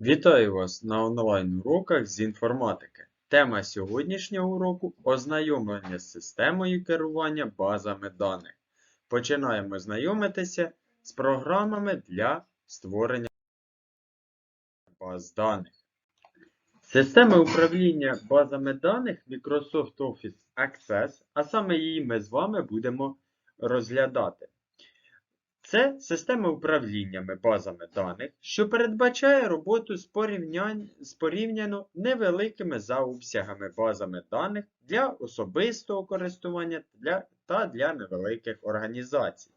Вітаю вас на онлайн-уроках з інформатики. Тема сьогоднішнього уроку ознайомлення з системою керування базами даних. Починаємо знайомитися з програмами для створення баз даних. Система управління базами даних Microsoft Office Access, а саме її ми з вами будемо розглядати. Це система управліннями базами даних, що передбачає роботу з, порівнянь... з порівняно невеликими за обсягами базами даних для особистого користування для... та для невеликих організацій.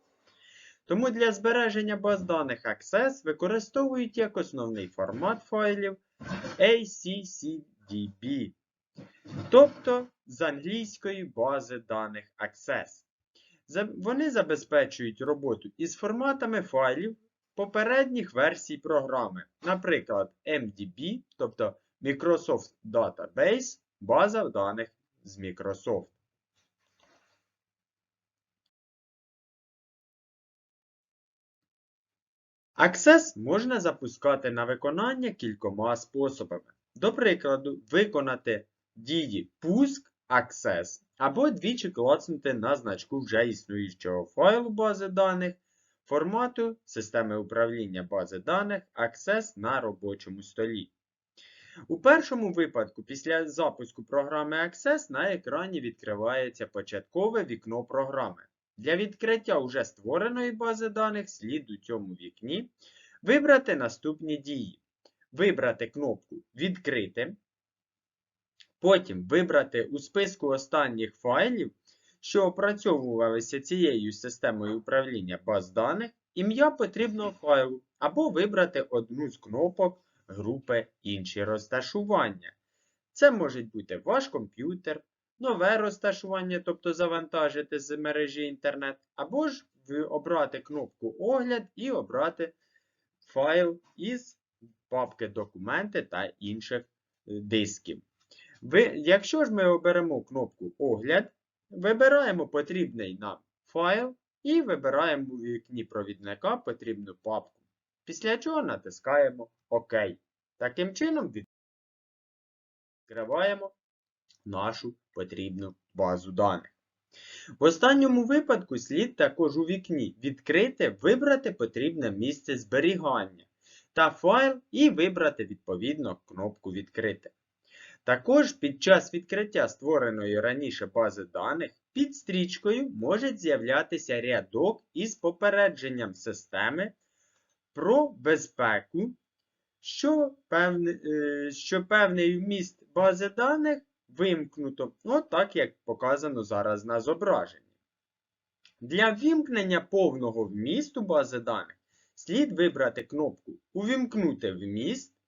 Тому для збереження баз даних Access використовують як основний формат файлів ACCDB, тобто з англійської бази даних Access. Вони забезпечують роботу із форматами файлів попередніх версій програми, наприклад, MDB, тобто Microsoft Database, база даних з Microsoft. Access можна запускати на виконання кількома способами. До прикладу, виконати дії пуск Access або двічі клацнути на значку вже існуючого файлу бази даних формату системи управління бази даних Access на робочому столі. У першому випадку, після запуску програми Access на екрані відкривається початкове вікно програми. Для відкриття уже створеної бази даних слід у цьому вікні вибрати наступні дії. Вибрати кнопку Відкрити. Потім вибрати у списку останніх файлів, що опрацьовувалися цією системою управління баз даних, ім'я потрібного файлу, або вибрати одну з кнопок групи Інші розташування. Це може бути ваш комп'ютер, нове розташування, тобто завантажити з мережі інтернет, або ж обрати кнопку Огляд і обрати файл із папки Документи та інших е, дисків. Якщо ж ми оберемо кнопку Огляд, вибираємо потрібний нам файл і вибираємо у вікні провідника потрібну папку. Після чого натискаємо ОК. Таким чином відкриваємо нашу потрібну базу даних. В останньому випадку слід також у вікні відкрити, вибрати потрібне місце зберігання та файл і вибрати відповідно кнопку Відкрити. Також під час відкриття створеної раніше бази даних під стрічкою може з'являтися рядок із попередженням системи про безпеку, що, певне, е, що певний вміст бази даних вимкнуто, от так як показано зараз на зображенні. Для вімкнення повного вмісту бази даних слід вибрати кнопку Увімкнути вміст.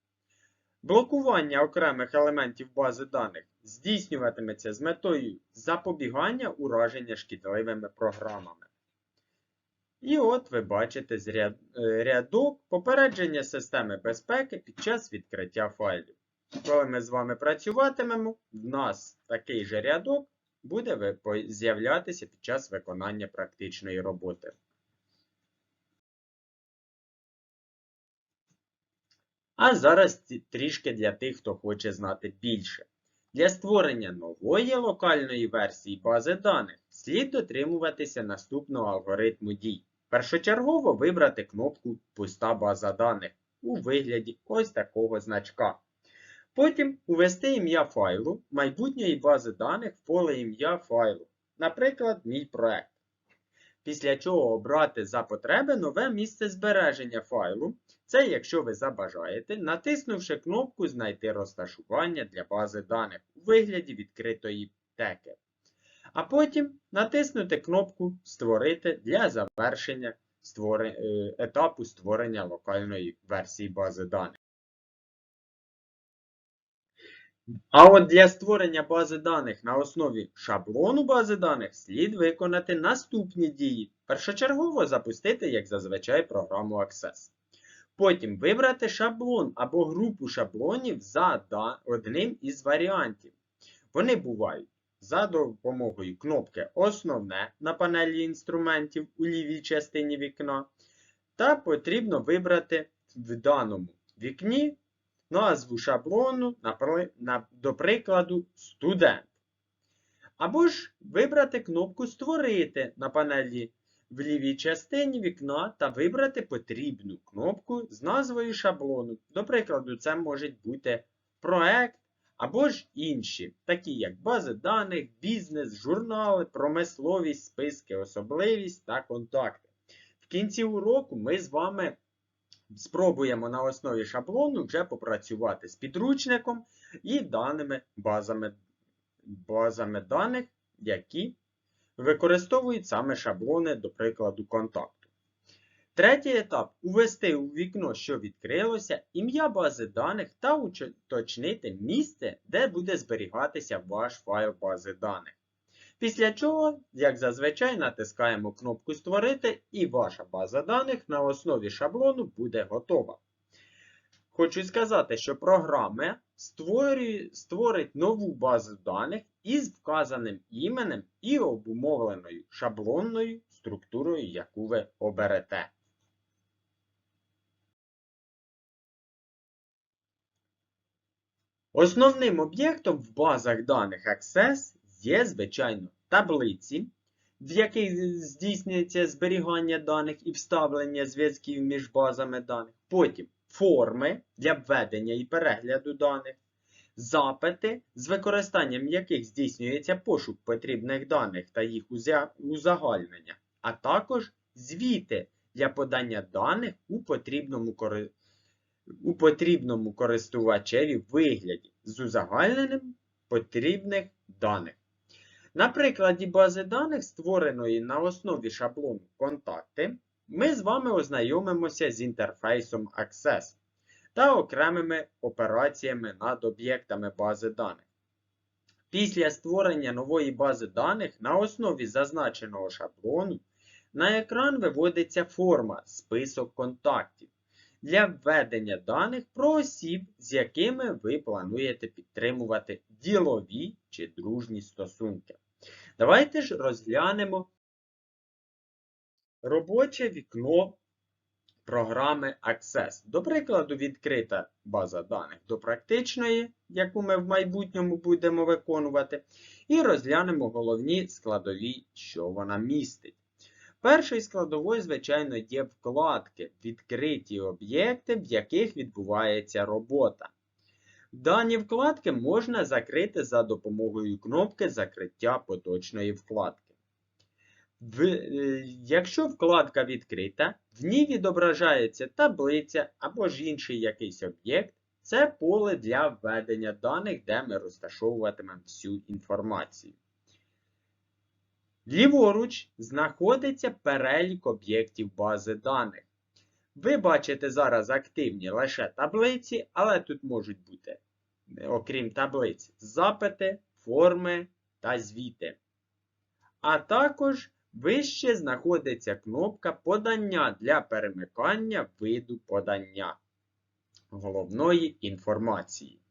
Блокування окремих елементів бази даних здійснюватиметься з метою запобігання ураження шкідливими програмами. І от ви бачите е, рядок попередження системи безпеки під час відкриття файлів. Коли ми з вами працюватимемо, в нас такий же рядок буде з'являтися під час виконання практичної роботи. А зараз трішки для тих, хто хоче знати більше. Для створення нової локальної версії бази даних слід дотримуватися наступного алгоритму дій. Першочергово вибрати кнопку Пуста база даних у вигляді ось такого значка. Потім увести ім'я файлу майбутньої бази даних в поле ім'я файлу, наприклад, мій проект. Після чого обрати за потреби нове місце збереження файлу. Це, якщо ви забажаєте, натиснувши кнопку Знайти розташування для бази даних у вигляді відкритої теки. А потім натиснути кнопку Створити для завершення е, етапу створення локальної версії бази даних. А от для створення бази даних на основі шаблону бази даних слід виконати наступні дії. Першочергово запустити, як зазвичай, програму Access. Потім вибрати шаблон або групу шаблонів за одним із варіантів. Вони бувають за допомогою кнопки Основне на панелі інструментів у лівій частині вікна. Та потрібно вибрати в даному вікні назву шаблону, до прикладу, студент. Або ж вибрати кнопку Створити на панелі в лівій частині вікна та вибрати потрібну кнопку з назвою шаблону. До прикладу, це може бути проект або ж інші, такі як бази даних, бізнес, журнали, промисловість, списки, особливість та контакти. В кінці уроку ми з вами спробуємо на основі шаблону вже попрацювати з підручником і даними базами, базами даних, які використовують саме шаблони, до прикладу, контакту. Третій етап увести у вікно, що відкрилося, ім'я бази даних та уточнити місце, де буде зберігатися ваш файл бази даних. Після чого, як зазвичай, натискаємо кнопку Створити і ваша база даних на основі шаблону буде готова. Хочу сказати, що програма створить нову базу даних із вказаним іменем і обумовленою шаблонною структурою, яку ви оберете. Основним об'єктом в базах даних Access є, звичайно, таблиці, в яких здійснюється зберігання даних і вставлення зв'язків між базами даних. Потім форми для введення і перегляду даних, запити, з використанням яких здійснюється пошук потрібних даних та їх узагальнення, а також звіти для подання даних у потрібному, кори- у потрібному користувачеві вигляді з узагальненням потрібних даних. На прикладі бази даних, створеної на основі шаблону контакти, ми з вами ознайомимося з інтерфейсом Access та окремими операціями над об'єктами бази даних. Після створення нової бази даних на основі зазначеного шаблону на екран виводиться форма список контактів для введення даних про осіб, з якими ви плануєте підтримувати ділові чи дружні стосунки. Давайте ж розглянемо робоче вікно програми Access. До прикладу, відкрита база даних до практичної, яку ми в майбутньому будемо виконувати, і розглянемо головні складові, що вона містить. Першою складовою, звичайно, є вкладки, відкриті об'єкти, в яких відбувається робота. Дані вкладки можна закрити за допомогою кнопки закриття поточної вкладки. В, е, якщо вкладка відкрита, в ній відображається таблиця або ж інший якийсь об'єкт, це поле для введення даних, де ми розташовуватимемо всю інформацію. Ліворуч знаходиться перелік об'єктів бази даних. Ви бачите зараз активні лише таблиці, але тут можуть бути, е, окрім таблиць, запити, форми та звіти. А також вище знаходиться кнопка Подання для перемикання виду подання головної інформації.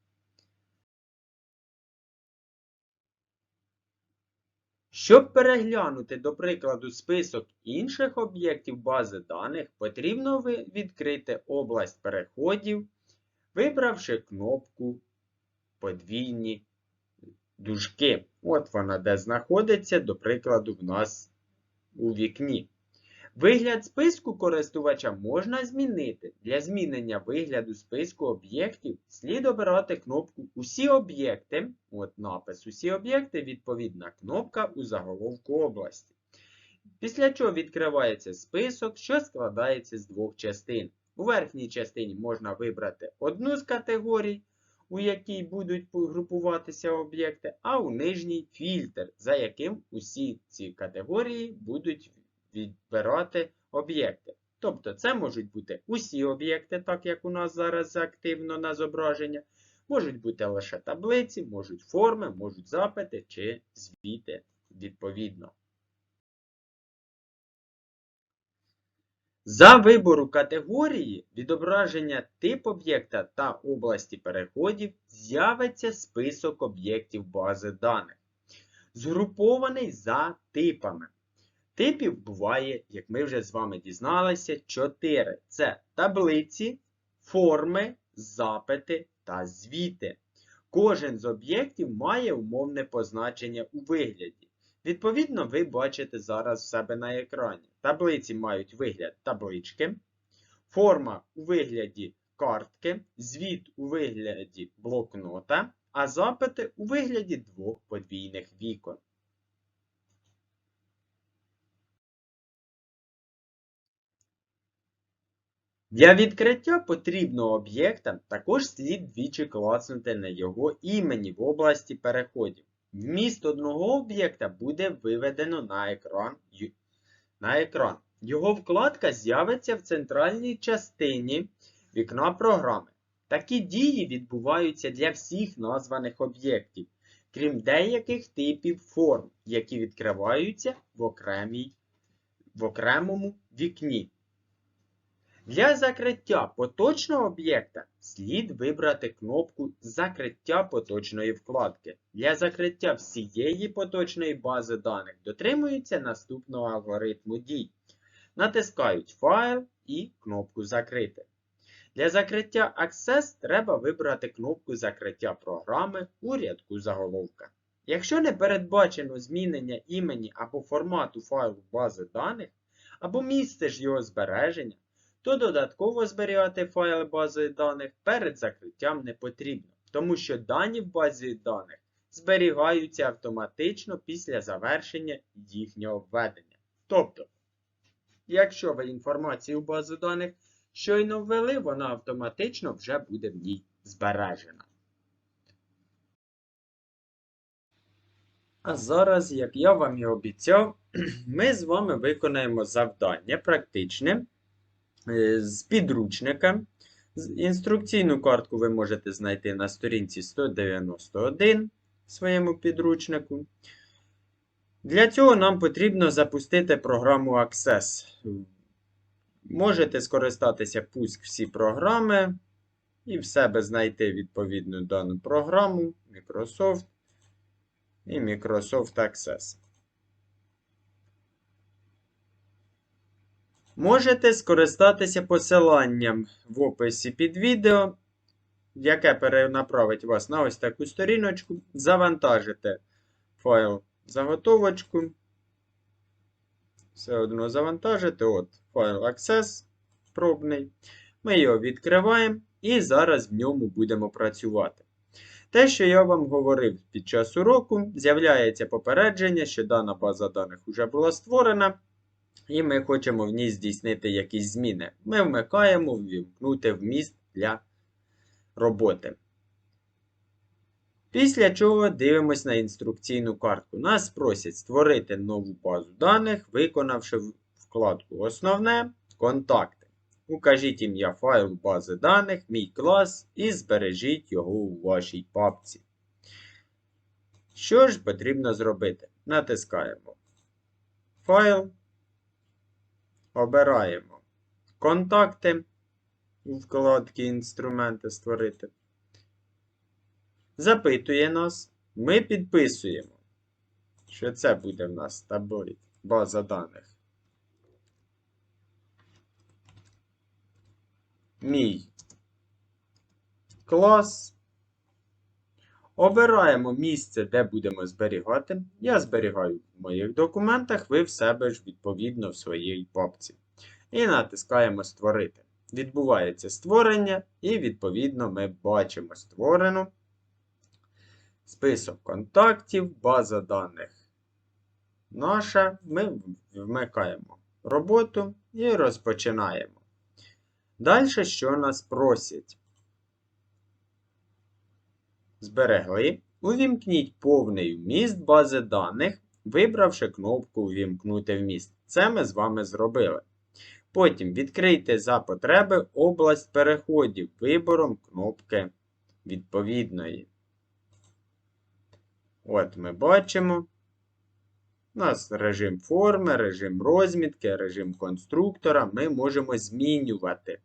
Щоб переглянути, до прикладу, список інших об'єктів бази даних, потрібно відкрити область переходів, вибравши кнопку подвійні дужки. От вона де знаходиться, до прикладу, в нас у вікні. Вигляд списку користувача можна змінити. Для змінення вигляду списку об'єктів слід обирати кнопку Усі об'єкти. От напис Усі об'єкти, відповідна кнопка у заголовку області. Після чого відкривається список, що складається з двох частин. У верхній частині можна вибрати одну з категорій, у якій будуть групуватися об'єкти, а у нижній фільтр, за яким усі ці категорії будуть відбирати об'єкти. Тобто це можуть бути усі об'єкти, так як у нас зараз активно на зображення, можуть бути лише таблиці, можуть форми, можуть запити чи звіти відповідно. За вибору категорії відображення тип об'єкта та області переходів з'явиться список об'єктів бази даних, згрупований за типами. Типів буває, як ми вже з вами дізналися, 4. Це таблиці, форми, запити та звіти. Кожен з об'єктів має умовне позначення у вигляді. Відповідно, ви бачите зараз в себе на екрані. Таблиці мають вигляд таблички, форма у вигляді картки, звіт у вигляді блокнота, а запити у вигляді двох подвійних вікон. Для відкриття потрібного об'єкта також слід двічі клацнути на його імені в області переходів. Вміст одного об'єкта буде виведено на екран. на екран. Його вкладка з'явиться в центральній частині вікна програми. Такі дії відбуваються для всіх названих об'єктів, крім деяких типів форм, які відкриваються в, окремій, в окремому вікні. Для закриття поточного об'єкта слід вибрати кнопку Закриття поточної вкладки. Для закриття всієї поточної бази даних дотримуються наступного алгоритму дій. Натискають Файл і кнопку Закрити. Для закриття Access треба вибрати кнопку Закриття програми у рядку заголовка. Якщо не передбачено змінення імені або формату файлу бази даних, або місце ж його збереження, то додатково зберігати файли бази даних перед закриттям не потрібно, тому що дані в базі даних зберігаються автоматично після завершення їхнього введення. Тобто, якщо ви інформацію в базу даних щойно ввели, вона автоматично вже буде в ній збережена. А зараз, як я вам і обіцяв, ми з вами виконаємо завдання практичне з підручника. Інструкційну картку ви можете знайти на сторінці 191 в своєму підручнику. Для цього нам потрібно запустити програму Access. Можете скористатися пуск всі програми і в себе знайти відповідну дану програму Microsoft і Microsoft Access. Можете скористатися посиланням в описі під відео, яке перенаправить вас на ось таку сторіночку. Завантажите файл заготовочку. Все одно завантажите. От файл Access пробний. Ми його відкриваємо і зараз в ньому будемо працювати. Те, що я вам говорив під час уроку, з'являється попередження, що дана база даних вже була створена, і ми хочемо в ній здійснити якісь зміни. Ми вмикаємо ввімкнути вміст для роботи. Після чого дивимось на інструкційну картку. Нас просять створити нову базу даних, виконавши вкладку Основне, контакти. Укажіть ім'я файлу бази даних, мій клас і збережіть його у вашій папці. Що ж потрібно зробити? Натискаємо Файл. Обираємо Контакти у вкладці Інструменти створити. Запитує нас. Ми підписуємо, що це буде в нас таблиця, база даних. Мій клас. Обираємо місце, де будемо зберігати. Я зберігаю в моїх документах, ви в себе ж відповідно в своїй папці. І натискаємо Створити. Відбувається створення, і відповідно ми бачимо створену список контактів, база даних наша. Ми вмикаємо роботу і розпочинаємо. Далі, що нас просять? Зберегли. Увімкніть повний вміст бази даних, вибравши кнопку Увімкнути вміст. Це ми з вами зробили. Потім відкрийте за потреби область переходів вибором кнопки відповідної. От ми бачимо. У нас режим форми, режим розмітки, режим конструктора. Ми можемо змінювати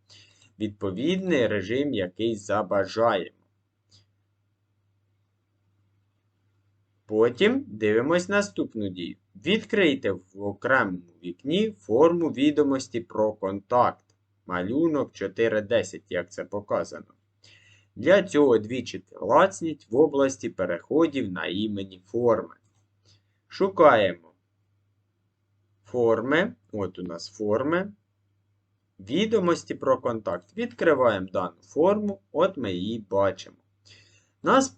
відповідний режим, який забажаємо. Потім дивимось наступну дію. Відкрийте в окремому вікні форму відомості про контакт. Малюнок 4.10, як це показано. Для цього двічі клацніть в області переходів на імені форми. Шукаємо форми. От у нас форми. Відомості про контакт. Відкриваємо дану форму, от ми її бачимо. Нас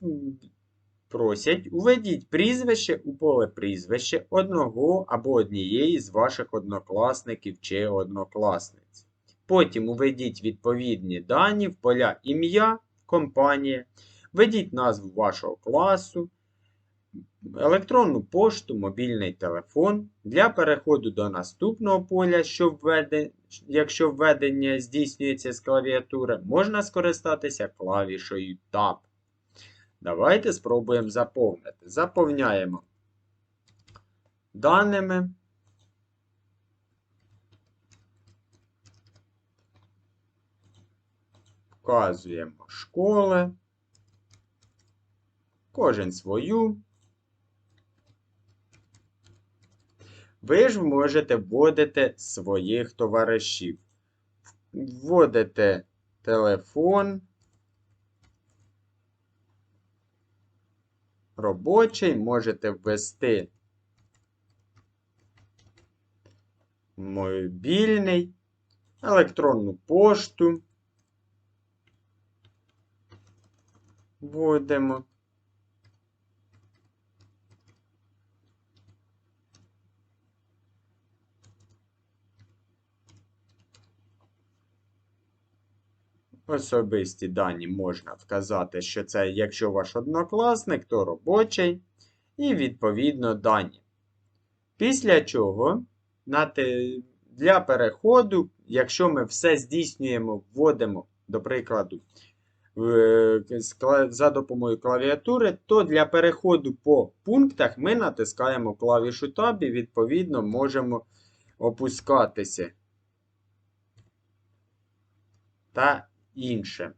просять уведіть прізвище у поле прізвище одного або однієї з ваших однокласників чи однокласниць. Потім уведіть відповідні дані в поля ім'я, компанія, введіть назву вашого класу, електронну пошту, мобільний телефон. Для переходу до наступного поля, що введе, якщо введення здійснюється з клавіатури, можна скористатися клавішою Tab. Давайте спробуємо заповнити. Заповняємо даними. Вказуємо школи. Кожен свою. Ви ж можете вводити своїх товаришів. Вводите телефон. Робочий можете ввести мобільний, електронну пошту. Вводимо. Особисті дані можна вказати, що це, якщо ваш однокласник, то робочий. І відповідно дані. Після чого для переходу, якщо ми все здійснюємо, вводимо, до прикладу, за допомогою клавіатури, то для переходу по пунктах ми натискаємо клавішу Tab і відповідно можемо опускатися. Та інше.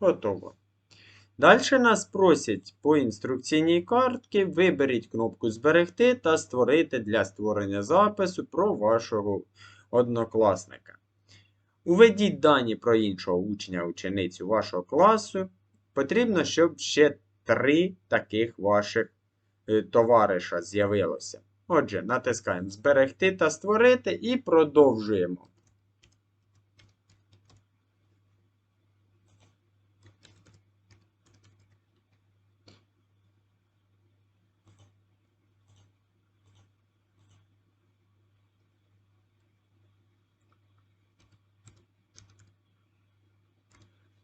Готово. Далі нас просять по інструкційній картці виберіть кнопку Зберегти та створити для створення запису про вашого однокласника. Уведіть дані про іншого учня-ученицю вашого класу. Потрібно, щоб ще три таких ваших е, товариша з'явилося. Отже, натискаємо Зберегти та створити і продовжуємо.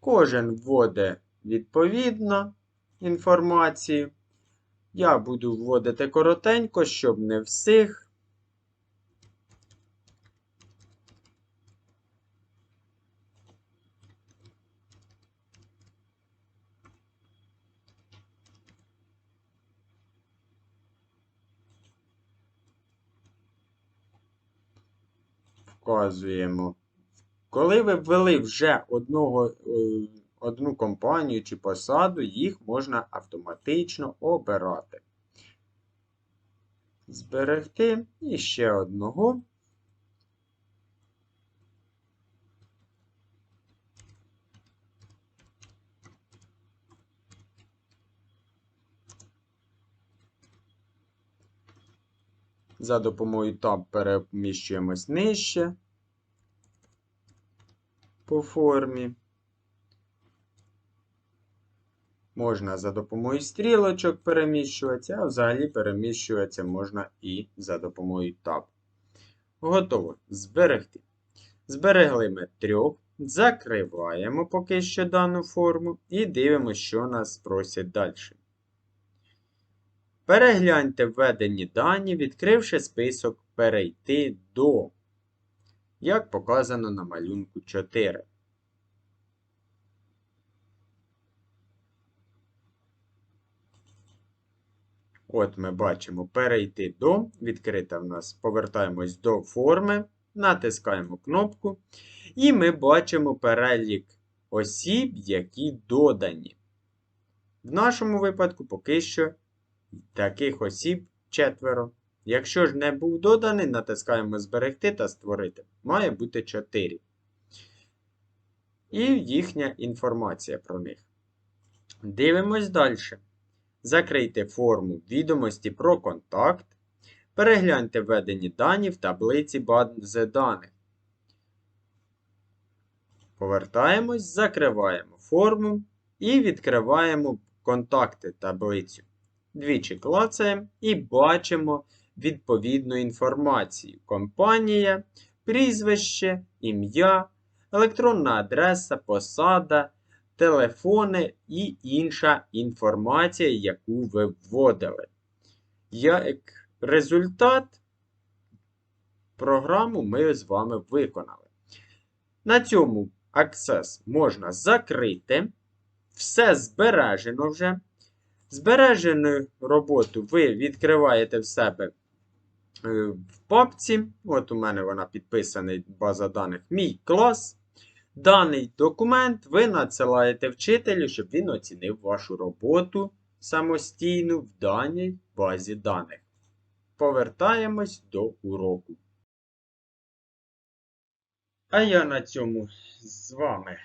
Кожен вводить відповідно інформацію. Я буду вводити коротенько, щоб не всіх. Вказуємо коли ви ввели вже одного, е, одну компанію чи посаду, їх можна автоматично обирати. Зберегти і ще одного. За допомогою Tab переміщуємось нижче по формі. Можна за допомогою стрілочок переміщуватися, а взагалі переміщуватися можна і за допомогою Tab. Готово. Зберегти. Зберегли ми трьох. Закриваємо поки що дану форму і дивимося, що нас просять далі. Перегляньте введені дані, відкривши список Перейти до як показано на малюнку 4. От ми бачимо перейти до, відкрита в нас, повертаємось до форми. натискаємо кнопку, і ми бачимо перелік осіб, які додані. В нашому випадку поки що таких осіб четверо. Якщо ж не був доданий, натискаємо Зберегти та створити. Має бути 4. І їхня інформація про них. Дивимось далі. Закрийте форму відомості про контакт. Перегляньте введені дані в таблиці бази даних. Повертаємось, закриваємо форму і відкриваємо контакти таблицю. Двічі клацаємо і бачимо відповідну інформацію. Компанія, прізвище, ім'я, електронна адреса, посада, телефони і інша інформація, яку ви вводили. Як результат, програму ми з вами виконали. На цьому Access можна закрити. Все збережено вже. Збережену роботу ви відкриваєте в себе в папці. От у мене вона підписана база даних Мій клас. Даний документ ви надсилаєте вчителю, щоб він оцінив вашу роботу самостійну в даній базі даних. Повертаємось до уроку. А я на цьому з вами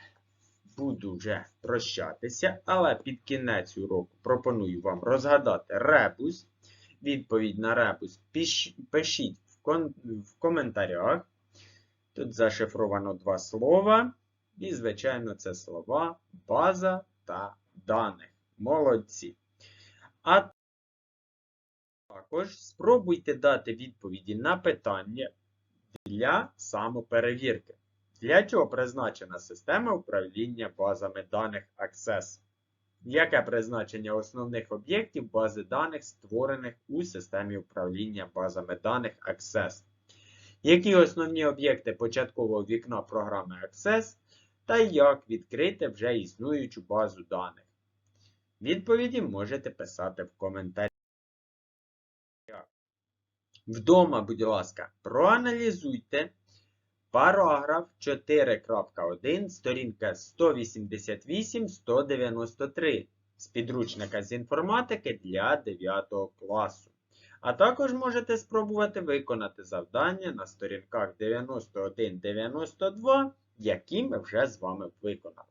буду вже прощатися, але під кінець уроку пропоную вам розгадати ребус. Відповідь на ребус пишіть в, коментарях. Тут зашифровано два слова. І, звичайно, це слова база та даних. Молодці. А також спробуйте дати відповіді на питання для самоперевірки. Для чого призначена система управління базами даних Access? Яке призначення основних об'єктів бази даних, створених у системі управління базами даних Access? Які основні об'єкти початкового вікна програми Access та як відкрити вже існуючу базу даних? Відповіді можете писати в коментарях. Вдома, будь ласка, проаналізуйте параграф 4.1, сторінка 188-193 з підручника з інформатики для 9 класу. А також можете спробувати виконати завдання на сторінках 91-92, які ми вже з вами виконали.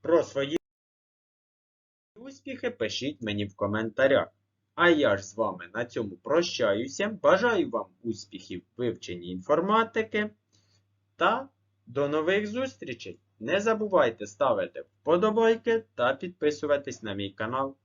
Про свої успіхи пишіть мені в коментарях. А я ж з вами на цьому прощаюся. Бажаю вам успіхів в вивченні інформатики. Та до нових зустрічей! Не забувайте ставити вподобайки та підписуватись на мій канал.